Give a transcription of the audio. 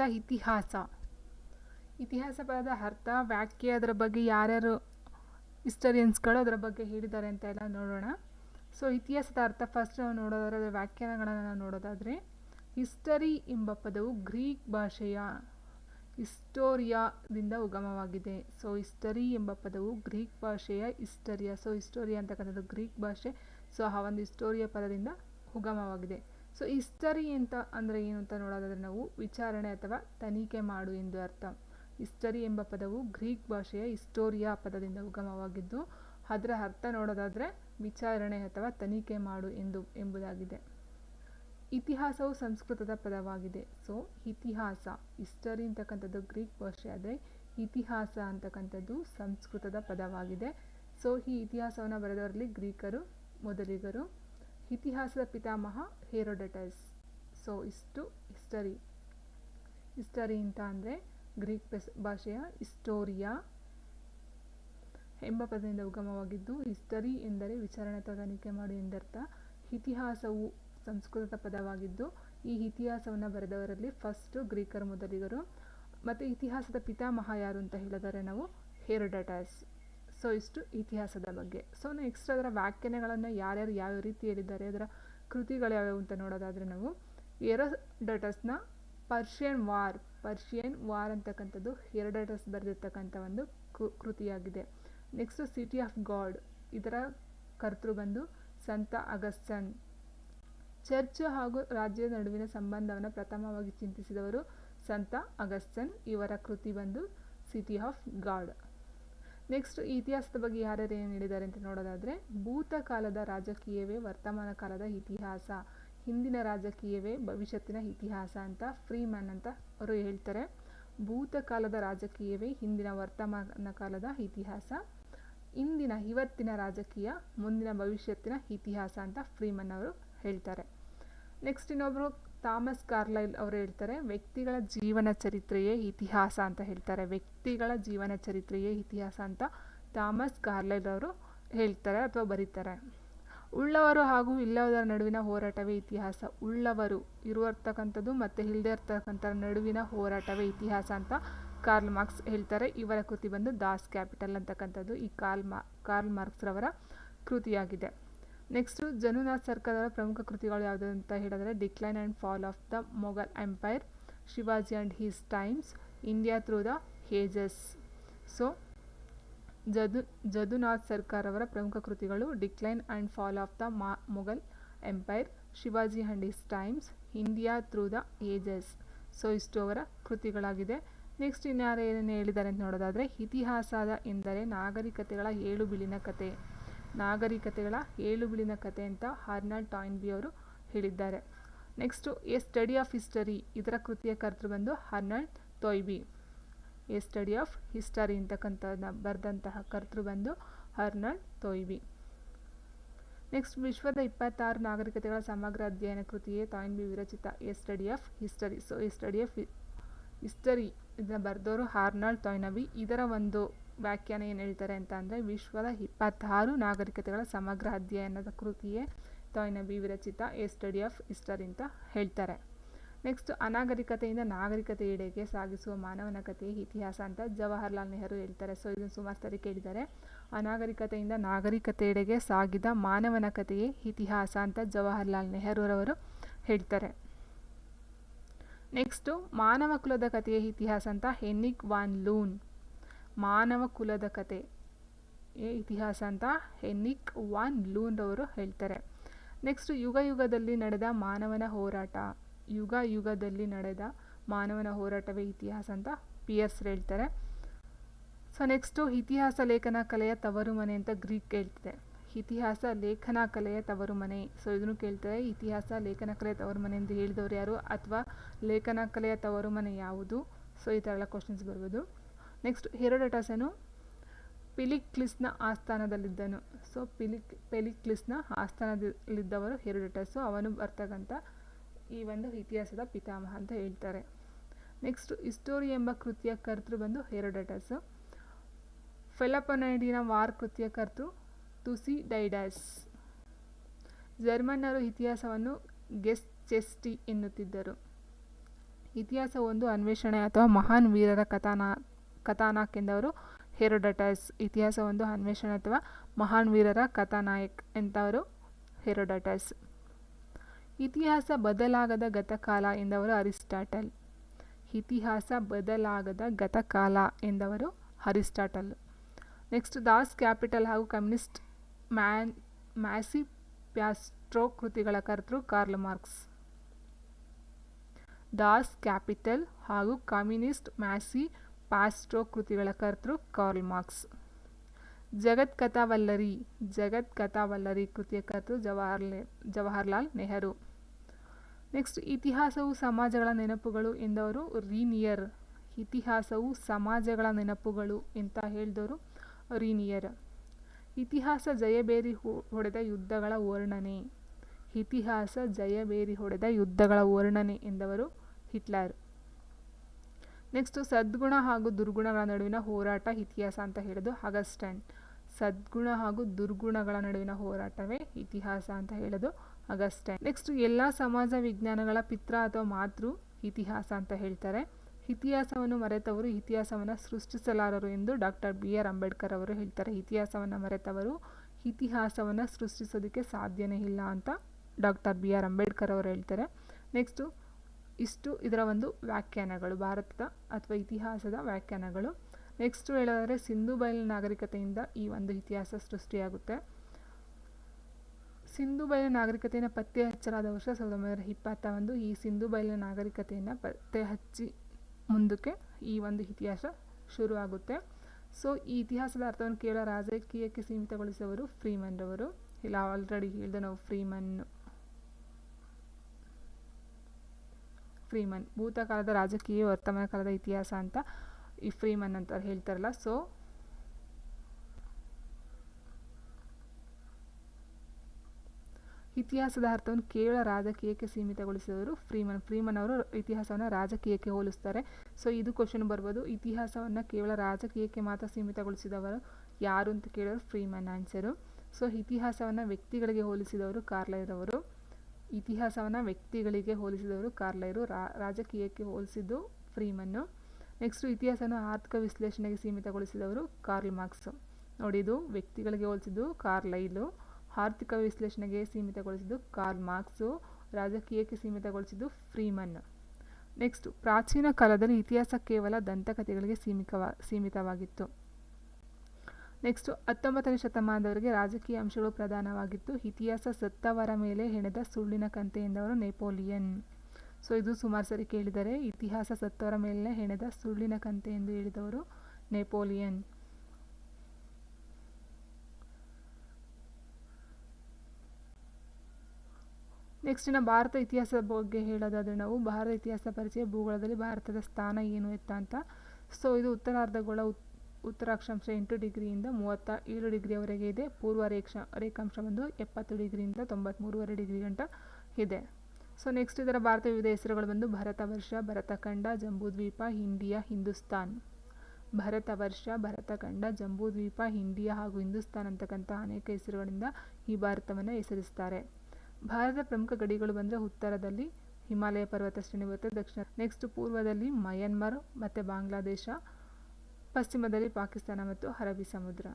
ಪದ ಇತಿಹಾಸ. ಇತಿಹಾಸ ಪದದ ಅರ್ಥ ವ್ಯಾಖ್ಯೆ ಅದರ ಬಗ್ಗೆ ಯಾರ್ಯಾರು ಹಿಸ್ಟರಿಯನ್ಸ್ಗಳು ಅದರ ಬಗ್ಗೆ ಹೇಳಿದ್ದಾರೆ ಅಂತ ಎಲ್ಲ ನೋಡೋಣ. ಸೊ ಇತಿಹಾಸದ ಅರ್ಥ ಫಸ್ಟ್ ನಾವು ನೋಡೋದಾದ್ರೆ ಅದರ ವ್ಯಾಖ್ಯಾನಗಳನ್ನು ನೋಡೋದಾದರೆ ಹಿಸ್ಟರಿ ಎಂಬ ಪದವು ಗ್ರೀಕ್ ಭಾಷೆಯ ಹಿಸ್ಟೋರಿಯಾದಿಂದ ಉಗಮವಾಗಿದೆ. ಸೊ ಹಿಸ್ಟರಿ ಎಂಬ ಪದವು ಗ್ರೀಕ್ ಭಾಷೆಯ ಹಿಸ್ಟರಿಯಾ ಸೊ ಹಿಸ್ಟೋರಿಯಾ ಅಂತಕ್ಕಂಥದ್ದು ಗ್ರೀಕ್ ಭಾಷೆ. ಸೊ ಆ ಒಂದು ಹಿಸ್ಟೋರಿಯಾ ಪದದಿಂದ ಉಗಮವಾಗಿದೆ. ಸೊ ಹಿಸ್ಟರಿ ಅಂತ ಅಂದರೆ ಏನು ಅಂತ ನೋಡೋದಾದರೆ ನಾವು ವಿಚಾರಣೆ ಅಥವಾ ತನಿಖೆ ಮಾಡು ಎಂದು ಅರ್ಥ. ಹಿಸ್ಟರಿ ಎಂಬ ಪದವು ಗ್ರೀಕ್ ಭಾಷೆಯ ಹಿಸ್ಟೋರಿಯಾ ಪದದಿಂದ ಉಗಮವಾಗಿದ್ದು, ಅದರ ಅರ್ಥ ನೋಡೋದಾದರೆ ವಿಚಾರಣೆ ಅಥವಾ ತನಿಖೆ ಮಾಡು ಎಂದು ಎಂಬುದಾಗಿದೆ. ಇತಿಹಾಸವು ಸಂಸ್ಕೃತದ ಪದವಾಗಿದೆ. ಸೊ ಇತಿಹಾಸ ಹಿಸ್ಟರಿ ಅಂತಕ್ಕಂಥದ್ದು ಗ್ರೀಕ್ ಭಾಷೆ ಆದರೆ ಇತಿಹಾಸ ಅಂತಕ್ಕಂಥದ್ದು ಸಂಸ್ಕೃತದ ಪದವಾಗಿದೆ. ಸೊ ಈ ಇತಿಹಾಸವನ್ನು ಬರೆದವರಲ್ಲಿ ಗ್ರೀಕರು, ಮೊದಲಿಗರು ಇತಿಹಾಸದ ಪಿತಾಮಹ ಹೇರೋಡೆಟಸ್. ಸೊ ಇಷ್ಟು ಹಿಸ್ಟರಿ ಹಿಸ್ಟರಿ ಅಂತ ಅಂದರೆ ಗ್ರೀಕ್ ಭಾಷೆಯ ಹಿಸ್ಟೋರಿಯಾ ಎಂಬ ಪದದಿಂದ ಉಗಮವಾಗಿದ್ದು ಹಿಸ್ಟರಿ ಎಂದರೆ ವಿಚಾರಣೆ ತನಿಖೆ ಮಾಡು ಎಂದರ್ಥ. ಇತಿಹಾಸವು ಸಂಸ್ಕೃತದ ಪದವಾಗಿದ್ದು, ಈ ಇತಿಹಾಸವನ್ನು ಬರೆದವರಲ್ಲಿ ಫಸ್ಟು ಗ್ರೀಕರು ಮೊದಲಿಗರು. ಮತ್ತು ಇತಿಹಾಸದ ಪಿತಾಮಹ ಯಾರು ಅಂತ ಹೇಳಿದರೆ ನಾವು ಹೇರೋಡಟಸ್. ಸೊ ಇಷ್ಟು ಇತಿಹಾಸದ ಬಗ್ಗೆ. ಸೊ ನೆಕ್ಸ್ಟ್ ಅದರ ವ್ಯಾಖ್ಯಾನಗಳನ್ನು ಯಾರ್ಯಾರು ಯಾವ ರೀತಿ ಹೇಳಿದ್ದಾರೆ ಅದರ ಕೃತಿಗಳು ಯಾವ್ಯಾವು ಅಂತ ನೋಡೋದಾದರೆ ನಾವು ಏರೋಡಟಸ್ನ ಪರ್ಷಿಯನ್ ವಾರ್ ಪರ್ಷಿಯನ್ ವಾರ್ ಅಂತಕ್ಕಂಥದ್ದು ಎರಡಟಸ್ ಬರೆದಿರ್ತಕ್ಕಂಥ ಒಂದು ಕೃತಿಯಾಗಿದೆ. ನೆಕ್ಸ್ಟ್ ಸಿಟಿ ಆಫ್ ಗಾಡ್ ಇದರ ಕರ್ತೃ ಬಂದು ಸಂತ ಅಗಸ್ಟನ್ ಚರ್ಚ್ ಹಾಗೂ ರಾಜ್ಯದ ನಡುವಿನ ಸಂಬಂಧವನ್ನು ಪ್ರಥಮವಾಗಿ ಚಿಂತಿಸಿದವರು ಸಂತ ಅಗಸ್ಟನ್ ಇವರ ಕೃತಿ ಬಂದು ಸಿಟಿ ಆಫ್ ಗಾಡ್ ನೆಕ್ಸ್ಟ್ ಇತಿಹಾಸದ ಬಗ್ಗೆ ಯಾರ್ಯಾರು ಏನು ಹೇಳಿದ್ದಾರೆ ಅಂತ ನೋಡೋದಾದರೆ, ಭೂತಕಾಲದ ರಾಜಕೀಯವೇ ವರ್ತಮಾನ ಕಾಲದ ಇತಿಹಾಸ. ಹಿಂದಿನ ರಾಜಕೀಯವೇ ಭವಿಷ್ಯತ್ತಿನ ಇತಿಹಾಸ ಅಂತ ಫ್ರೀ ಮ್ಯಾನ್ ಅಂತ ಅವರು ಹೇಳ್ತಾರೆ. ಭೂತಕಾಲದ ರಾಜಕೀಯವೇ ಹಿಂದಿನ ವರ್ತಮಾನ ಕಾಲದ ಇತಿಹಾಸ. ಇಂದಿನ ಇವತ್ತಿನ ರಾಜಕೀಯ ಮುಂದಿನ ಭವಿಷ್ಯತ್ತಿನ ಇತಿಹಾಸ ಅಂತ ಫ್ರೀಮನ್ ಅವರು ಹೇಳ್ತಾರೆ. ನೆಕ್ಸ್ಟ್ ಇನ್ನೊಬ್ಬರು ಥಾಮಸ್ ಕಾರ್ಲೈಲ್ ಅವರು ಹೇಳ್ತಾರೆ, ವ್ಯಕ್ತಿಗಳ ಜೀವನ ಚರಿತ್ರೆಯೇ ಇತಿಹಾಸ ಅಂತ ಹೇಳ್ತಾರೆ. ವ್ಯಕ್ತಿಗಳ ಜೀವನ ಚರಿತ್ರೆಯೇ ಇತಿಹಾಸ ಅಂತ ಥಾಮಸ್ ಕಾರ್ಲೈಲ್ ಅವರು ಹೇಳ್ತಾರೆ ಅಥವಾ ಬರೀತಾರೆ. ಉಳ್ಳವರು ಹಾಗೂ ಇಲ್ಲದವರ ನಡುವಿನ ಹೋರಾಟವೇ ಇತಿಹಾಸ. ಉಳ್ಳವರು ಇರುವರ್ತಕ್ಕಂಥದ್ದು ಮತ್ತು ಇಲ್ಲದೇ ಇರ್ತಕ್ಕಂಥ ನಡುವಿನ ಹೋರಾಟವೇ ಇತಿಹಾಸ ಅಂತ ಕಾರ್ಲ್ ಮಾರ್ಕ್ಸ್ ಹೇಳ್ತಾರೆ. ಇವರ ಕೃತಿ ಬಂದು ದಾಸ್ ಕ್ಯಾಪಿಟಲ್ ಅಂತಕ್ಕಂಥದ್ದು ಈ ಕಾರ್ಲ್ ಮಾ, ಕಾರ್ಲ್ ಮಾರ್ಕ್ಸ್ರವರ ಕೃತಿಯಾಗಿದೆ. ನೆಕ್ಸ್ಟು ಜನುನಾಥ್ ಸರ್ಕಾರದ ಪ್ರಮುಖ ಕೃತಿಗಳು ಯಾವುದು ಅಂತ ಹೇಳಿದ್ರೆ decline and fall of the Mughal empire, Shivaji and his times, India through the ages. So, Jadu, Jadunath Sarkar ಅವರ ಪ್ರಮುಖ ಕೃತಿಗಳು decline and fall of the ಮಾ, Mughal empire, Shivaji and his times, India through the ages so, ಇಷ್ಟು ಅವರ ಕೃತಿಗಳಾಗಿದೆ. Next ಇನ್ಯಾರು ಏನೇನು ಹೇಳಿದ್ದಾರೆ ಅಂತ ನೋಡೋದಾದರೆ ಇತಿಹಾಸದ ಎಂದರೆ ನಾಗರಿಕತೆಗಳ ಏಳು ಬಿಳಿನ ಕತೆ. ನಾಗರಿಕತೆಗಳ ಏಳು ಬಿಳಿನ ಕತೆ ಅಂತ ಹಾರ್ನಾಲ್ಡ್ ಟಾಯ್ನ್ಬಿ ಅವರು ಹೇಳಿದ್ದಾರೆ. Next a study of history ಇದರ ಕೃತಿಯ ಕರ್ತೃ ಬಂದು Arnold Toynbee. A study of history ಅಂತಕ್ಕಂಥದ್ದನ್ನ ಬರೆದಂತಹ ಕರ್ತೃ ಬಂದು ಹರ್ನಾಲ್ಡ್ ತೊಯ್ಬಿ. ನೆಕ್ಸ್ಟ್ ವಿಶ್ವದ ಇಪ್ಪತ್ತಾರು ನಾಗರಿಕತೆಗಳ ಸಮಗ್ರ ಅಧ್ಯಯನ ಕೃತಿಯೇ Toynbee ವಿರಚಿತ a study of history so a study of history ಇದನ್ನ ಬರೆದವರು ಹಾರ್ನಾಲ್ಡ್ ತೊಯ್ನಬಿ ಇದರ ಒಂದು ವ್ಯಾಖ್ಯಾನ ಏನು ಹೇಳ್ತಾರೆ ಅಂತ ಅಂದರೆ, ವಿಶ್ವದ ಇಪ್ಪತ್ತಾರು ನಾಗರಿಕತೆಗಳ ಸಮಗ್ರ ಅಧ್ಯಯನದ ಕೃತಿಯೇ ತೊಯ್ನಬಿ ವಿರಚಿತ, ಎ ಸ್ಟಡಿ ಆಫ್ ಹಿಸ್ಟರಿ ಅಂತ ಹೇಳ್ತಾರೆ. ನೆಕ್ಸ್ಟ್ ಅನಾಗರಿಕತೆಯಿಂದ ನಾಗರಿಕತೆಯೆಡೆಗೆ ಸಾಗಿಸುವ ಮಾನವನ ಕಥೆ ಇತಿಹಾಸ ಅಂತ ಜವಾಹರ್ಲಾಲ್ ನೆಹರು ಹೇಳ್ತಾರೆ. ಸೊ ಇದನ್ನು ಸುಮಾರು ಸರಿ ಕೇಳಿದ್ದಾರೆ. ಅನಾಗರಿಕತೆಯಿಂದ ನಾಗರಿಕತೆಯೆಡೆಗೆ ಸಾಗಿದ ಮಾನವನ ಕಥೆಯೇ ಇತಿಹಾಸ ಅಂತ ಜವಾಹರ್ಲಾಲ್ ನೆಹರೂರವರು ಹೇಳ್ತಾರೆ. ನೆಕ್ಸ್ಟು ಮಾನವ ಕುಲದ ಕಥೆಯ ಇತಿಹಾಸ ಅಂತ ಹೆನ್ನಿಕ್ ವಾನ್ ಲೂನ್ ಮಾನವ ಕುಲದ ಕತೆ. ಇತಿಹಾಸ ಅಂತ ಹೆನ್ನಿಕ್ ವಾನ್ ಲೂನ್ ಅವರು ಹೇಳ್ತಾರೆ. ನೆಕ್ಸ್ಟ್ ಯುಗ ಯುಗದಲ್ಲಿ ನಡೆದ ಮಾನವನ ಹೋರಾಟ. ಯುಗ ಯುಗದಲ್ಲಿ ನಡೆದ ಮಾನವನ ಹೋರಾಟವೇ ಇತಿಹಾಸ ಅಂತ ಪಿ ಎಸ್ ಹೇಳ್ತಾರೆ. ಸೊ ನೆಕ್ಸ್ಟು ಇತಿಹಾಸ ಲೇಖನ ಕಲೆಯ ತವರು ಮನೆ ಅಂತ ಗ್ರೀಕ್ ಹೇಳ್ತಿದೆ. ಇತಿಹಾಸ ಲೇಖನ ಕಲೆಯ ತವರು ಮನೆ ಸೊ ಇದನ್ನು ಕೇಳ್ತಾರೆ ಇತಿಹಾಸ ಲೇಖನ ಕಲೆಯ ತವರು ಮನೆ ಎಂದು ಹೇಳಿದವರು ಯಾರು ಅಥವಾ ಲೇಖನ ಕಲೆಯ ತವರು ಮನೆ ಯಾವುದು? ಸೊ ಈ ಥರ ಎಲ್ಲ ಕ್ವಶನ್ಸ್ ಬರ್ಬೋದು. ನೆಕ್ಸ್ಟ್ ಹೆರೋಡಟಸನು ಪಿಲಿಕ್ಲಿಸ್ನ ಆಸ್ಥಾನದಲ್ಲಿದ್ದನು. ಸೊ ಪಿಲಿಕ್ ಪೆಲಿಕ್ಲಿಸ್ನ ಆಸ್ಥಾನದಲ್ಲಿದ್ದವರು ಹೆರೋಡಟಸು ಅವನು ಬರ್ತಕ್ಕಂಥ ಈ ಒಂದು ಇತಿಹಾಸದ ಪಿತಾಮಹ ಅಂತ ಹೇಳ್ತಾರೆ. ನೆಕ್ಸ್ಟ್ ಹಿಸ್ಟೋರಿ ಎಂಬ ಕೃತಿಯ ಕರ್ತೃ ಬಂದು ಹೆರೋಡಟಸ್ ಫೆಲಪನೈಡಿನ ವಾರ್ ಕೃತಿಯ ಕರ್ತೃ ತುಸಿ ಡೈಡಾಸ್ ಜರ್ಮನ್ನರು ಇತಿಹಾಸವನ್ನು ಗೆಸ್ ಚೆಸ್ಟಿ ಎನ್ನುತ್ತಿದ್ದರು. ಇತಿಹಾಸ ಒಂದು ಅನ್ವೇಷಣೆ ಅಥವಾ ಮಹಾನ್ ವೀರರ ಕಥಾನಾ ಕಥಾನಕ್ ಎಂದವರು ಹೆರೋಡಟಸ್ ಇತಿಹಾಸ ಒಂದು ಅನ್ವೇಷಣೆ ಅಥವಾ ಮಹಾನ್ ವೀರರ ಕಥಾನಾಯಕ್ ಎಂದವರು ಹೆರೋಡಟಸ್. ಇತಿಹಾಸ ಬದಲಾಗದ ಗತಕಾಲ ಎಂದವರು ಅರಿಸ್ಟಾಟಲ್. ಇತಿಹಾಸ ಬದಲಾಗದ ಗತಕಾಲ ಎಂದವರು ಅರಿಸ್ಟಾಟಲ್. ನೆಕ್ಸ್ಟ್ ದಾಸ್ ಕ್ಯಾಪಿಟಲ್ ಹಾಗೂ ಕಮ್ಯುನಿಸ್ಟ್ ಮ್ಯಾನ್ ಮ್ಯಾಸಿ ಪ್ಯಾಸ್ಟ್ರೋ ಕೃತಿಗಳ ಕರ್ತೃ ಕಾರ್ಲ್ ಮಾರ್ಕ್ಸ್. ದಾಸ್ ಕ್ಯಾಪಿಟಲ್ ಹಾಗೂ ಕಮ್ಯುನಿಸ್ಟ್ ಮ್ಯಾಸಿ ಪ್ಯಾಸ್ಟ್ರೋ ಕೃತಿಗಳ ಕರ್ತೃ ಕಾರ್ಲ್ ಮಾರ್ಕ್ಸ್. ಜಗತ್ ಕಥಾವಲ್ಲರಿ ಜಗತ್ ಕಥಾವಲ್ಲರಿ ಕೃತಿಯ ಕರ್ತೃ ಜವಾಹರ್ ಜವಾಹರ್ಲಾಲ್ ನೆಹರು. ನೆಕ್ಸ್ಟ್, ಇತಿಹಾಸವು ಸಮಾಜಗಳ ನೆನಪುಗಳು ಎಂದವರು ರೀನಿಯರ್. ಇತಿಹಾಸವು ಸಮಾಜಗಳ ನೆನಪುಗಳು ಅಂತ ಹೇಳಿದವರು ರೀನಿಯರ್. ಇತಿಹಾಸ ಜಯಬೇರಿ ಹೊಡೆದ ಯುದ್ಧಗಳ ವರ್ಣನೆ. ಇತಿಹಾಸ ಜಯಬೇರಿ ಹೊಡೆದ ಯುದ್ಧಗಳ ವರ್ಣನೆ ಎಂದವರು ಹಿಟ್ಲರ್. ನೆಕ್ಸ್ಟ್ ಸದ್ಗುಣ ಹಾಗೂ ದುರ್ಗುಣಗಳ ನಡುವಿನ ಹೋರಾಟ ಇತಿಹಾಸ ಅಂತ ಹೇಳೋದು ಅಗಸ್ಟನ್. ಸದ್ಗುಣ ಹಾಗೂ ದುರ್ಗುಣಗಳ ನಡುವಿನ ಹೋರಾಟವೇ ಇತಿಹಾಸ ಅಂತ ಹೇಳೋದು ಅಗಸ್ಟನ್. ನೆಕ್ಸ್ಟ್ ಎಲ್ಲ ಸಮಾಜ ವಿಜ್ಞಾನಗಳ ಪಿತ್ರ ಅಥವಾ ಮಾತೃ ಇತಿಹಾಸ ಅಂತ ಹೇಳ್ತಾರೆ. ಇತಿಹಾಸವನ್ನು ಮರೆತವರು ಇತಿಹಾಸವನ್ನು ಸೃಷ್ಟಿಸಲಾರರು ಎಂದು ಡಾಕ್ಟರ್ ಬಿ ಆರ್ ಅಂಬೇಡ್ಕರ್ ಅವರು ಹೇಳ್ತಾರೆ. ಇತಿಹಾಸವನ್ನು ಮರೆತವರು ಇತಿಹಾಸವನ್ನು ಸೃಷ್ಟಿಸೋದಕ್ಕೆ ಸಾಧ್ಯನೇ ಇಲ್ಲ ಅಂತ ಡಾಕ್ಟರ್ ಬಿ ಆರ್ ಅಂಬೇಡ್ಕರ್ ಅವರು ಹೇಳ್ತಾರೆ. ನೆಕ್ಸ್ಟು ಇಷ್ಟು ಇದರ ಒಂದು ವ್ಯಾಖ್ಯಾನಗಳು, ಭಾರತದ ಅಥವಾ ಇತಿಹಾಸದ ವ್ಯಾಖ್ಯಾನಗಳು. ನೆಕ್ಸ್ಟು ಹೇಳೋದಾದರೆ, ಸಿಂಧು ಬಯಲು ನಾಗರಿಕತೆಯಿಂದ ಈ ಒಂದು ಇತಿಹಾಸ ಸೃಷ್ಟಿಯಾಗುತ್ತೆ. ಸಿಂಧು ಬಯಲು ನಾಗರಿಕತೆಯನ್ನು ಪತ್ತೆ ಹಚ್ಚಲಾದ ವರ್ಷ ಸಾವಿರದ ಒಂಬೈನೂರ ಇಪ್ಪತ್ತ ಒಂದು ಈ ಸಿಂಧು ಬಯಲು ನಾಗರಿಕತೆಯನ್ನು ಪತ್ತೆ ಹಚ್ಚಿ ಮುಂದಕ್ಕೆ ಈ ಒಂದು ಇತಿಹಾಸ ಶುರುವಾಗುತ್ತೆ. ಸೊ ಈ ಇತಿಹಾಸದ ಅರ್ಥವನ್ನು ಕೇವಲ ರಾಜಕೀಯಕ್ಕೆ ಫ್ರೀಮನ್ ರವರು. ಇಲ್ಲ ಆಲ್ರೆಡಿ ಹೇಳಿದೆ ನಾವು ಫ್ರೀಮನ್ ಫ್ರೀಮನ್. ಭೂತಕಾಲದ ರಾಜಕೀಯ ವರ್ತಮಾನ ಕಾಲದ ಇತಿಹಾಸ ಅಂತ ಈ ಫ್ರೀಮನ್ ಅಂತ ಹೇಳ್ತಾರಲ್ಲ. ಸೊ ಇತಿಹಾಸದ ಅರ್ಥವನ್ನು ಕೇವಲ ರಾಜಕೀಯಕ್ಕೆ ಸೀಮಿತಗೊಳಿಸಿದವರು ಫ್ರೀಮನ್. ಫ್ರೀಮನ್ ಅವರು ಇತಿಹಾಸವನ್ನು ರಾಜಕೀಯಕ್ಕೆ ಹೋಲಿಸ್ತಾರೆ. ಸೊ ಇದು ಕ್ವಶನ್ ಬರ್ಬೋದು. ಇತಿಹಾಸವನ್ನು ಕೇವಲ ರಾಜಕೀಯಕ್ಕೆ ಮಾತ್ರ ಸೀಮಿತಗೊಳಿಸಿದವರು ಯಾರು ಅಂತ ಕೇಳಿದ್ರು ಫ್ರೀಮನ್ ಆನ್ಸರು ಸೊ ಇತಿಹಾಸವನ್ನು ವ್ಯಕ್ತಿಗಳಿಗೆ ಹೋಲಿಸಿದವರು ಕಾರ್ಲೈರವರು ಇತಿಹಾಸವನ್ನು ವ್ಯಕ್ತಿಗಳಿಗೆ ಹೋಲಿಸಿದವರು ಕಾರ್ಲೈರು. ರಾಜಕೀಯಕ್ಕೆ ಹೋಲಿಸಿದ್ದು ಫ್ರೀಮನ್ನು. ನೆಕ್ಸ್ಟು ಇತಿಹಾಸವನ್ನು ಆರ್ಥಿಕ ವಿಶ್ಲೇಷಣೆಗೆ ಸೀಮಿತಗೊಳಿಸಿದವರು ಕಾರ್ಲ್ ಮಾರ್ಕ್ಸ್. ನೋಡಿದು ವ್ಯಕ್ತಿಗಳಿಗೆ ಹೋಲಿಸಿದ್ದು ಕಾರ್ಲೈಲು. ಆರ್ಥಿಕ ವಿಶ್ಲೇಷಣೆಗೆ ಸೀಮಿತಗೊಳಿಸಿದ್ದು ಕಾರ್ಲ್ ಮಾರ್ಕ್ಸು. ರಾಜಕೀಯಕ್ಕೆ ಸೀಮಿತಗೊಳಿಸಿದ್ದು ಫ್ರೀಮನ್ ನೆಕ್ಸ್ಟ್, ಪ್ರಾಚೀನ ಕಾಲದಲ್ಲಿ ಇತಿಹಾಸ ಕೇವಲ ದಂತಕಥೆಗಳಿಗೆ ಸೀಮಿತವಾ ಸೀಮಿತವಾಗಿತ್ತು. ನೆಕ್ಸ್ಟು ಹತ್ತೊಂಬತ್ತನೇ ಶತಮಾನದವರೆಗೆ ರಾಜಕೀಯ ಅಂಶಗಳು ಪ್ರಧಾನವಾಗಿತ್ತು. ಇತಿಹಾಸ ಸತ್ತವರ ಮೇಲೆ ಹೆಣೆದ ಸುಳ್ಳಿನ ಕಂತೆ ಎಂದವರು ನೆಪೋಲಿಯನ್. ಸೊ ಇದು ಸುಮಾರು ಸರಿ ಕೇಳಿದರೆ, ಇತಿಹಾಸ ಸತ್ತವರ ಮೇಲೆ ಹೆಣೆದ ಸುಳ್ಳಿನ ಕಂತೆ ಎಂದು ಹೇಳಿದವರು ನೆಪೋಲಿಯನ್. ನೆಕ್ಸ್ಟ್ ನಾವು ಭಾರತ ಇತಿಹಾಸದ ಬಗ್ಗೆ ಹೇಳೋದಾದರೆ ನಾವು, ಭಾರತ ಇತಿಹಾಸ ಪರಿಚಯ ಭೂಗೋಳದಲ್ಲಿ ಭಾರತದ ಸ್ಥಾನ ಏನು ಎತ್ತ ಅಂತ. ಸೊ ಇದು ಉತ್ತರಾರ್ಧಗೋಳ ಉತ್ ಉತ್ತರಾಕ್ಷಾಂಶ ಎಂಟು ಡಿಗ್ರಿಯಿಂದ ಮೂವತ್ತ ಏಳು ಡಿಗ್ರಿಯವರೆಗೆ ಇದೆ. ಪೂರ್ವ ರೇಕ್ಷ ರೇಖಾಂಶ ಬಂದು ಎಪ್ಪತ್ತು ಡಿಗ್ರಿಯಿಂದ ತೊಂಬತ್ತ್ಮೂರುವರೆ ಡಿಗ್ರಿ ಗಂಟ ಇದೆ. ಸೊ ನೆಕ್ಸ್ಟ್ ಇದರ ಭಾರತ ವಿವಿಧ ಹೆಸರುಗಳು ಬಂದು ಭರತ ವರ್ಷ ಭರತಖಂಡ ಜಂಬೂದ್ವೀಪ ಇಂಡಿಯಾ ಹಿಂದೂಸ್ತಾನ್. ಭರತ ವರ್ಷ ಭರತಖಂಡ ಜಂಬೂದ್ವೀಪ ಇಂಡಿಯಾ ಹಾಗೂ ಹಿಂದೂಸ್ತಾನ್ ಅಂತಕ್ಕಂಥ ಅನೇಕ ಹೆಸರುಗಳಿಂದ ಈ ಭಾರತವನ್ನು ಹೆಸರಿಸ್ತಾರೆ. ಭಾರತದ ಪ್ರಮುಖ ಗಡಿಗಳು ಬಂದರೆ ಉತ್ತರದಲ್ಲಿ ಹಿಮಾಲಯ ಪರ್ವತ ಶ್ರೇಣಿ ಬರುತ್ತೆ, ದಕ್ಷಿಣ ನೆಕ್ಸ್ಟ್ ಪೂರ್ವದಲ್ಲಿ ಮಯನ್ಮಾರ್ ಮತ್ತು ಬಾಂಗ್ಲಾದೇಶ. ಪಶ್ಚಿಮದಲ್ಲಿ ಪಾಕಿಸ್ತಾನ ಮತ್ತು ಅರಬ್ಬಿ ಸಮುದ್ರ.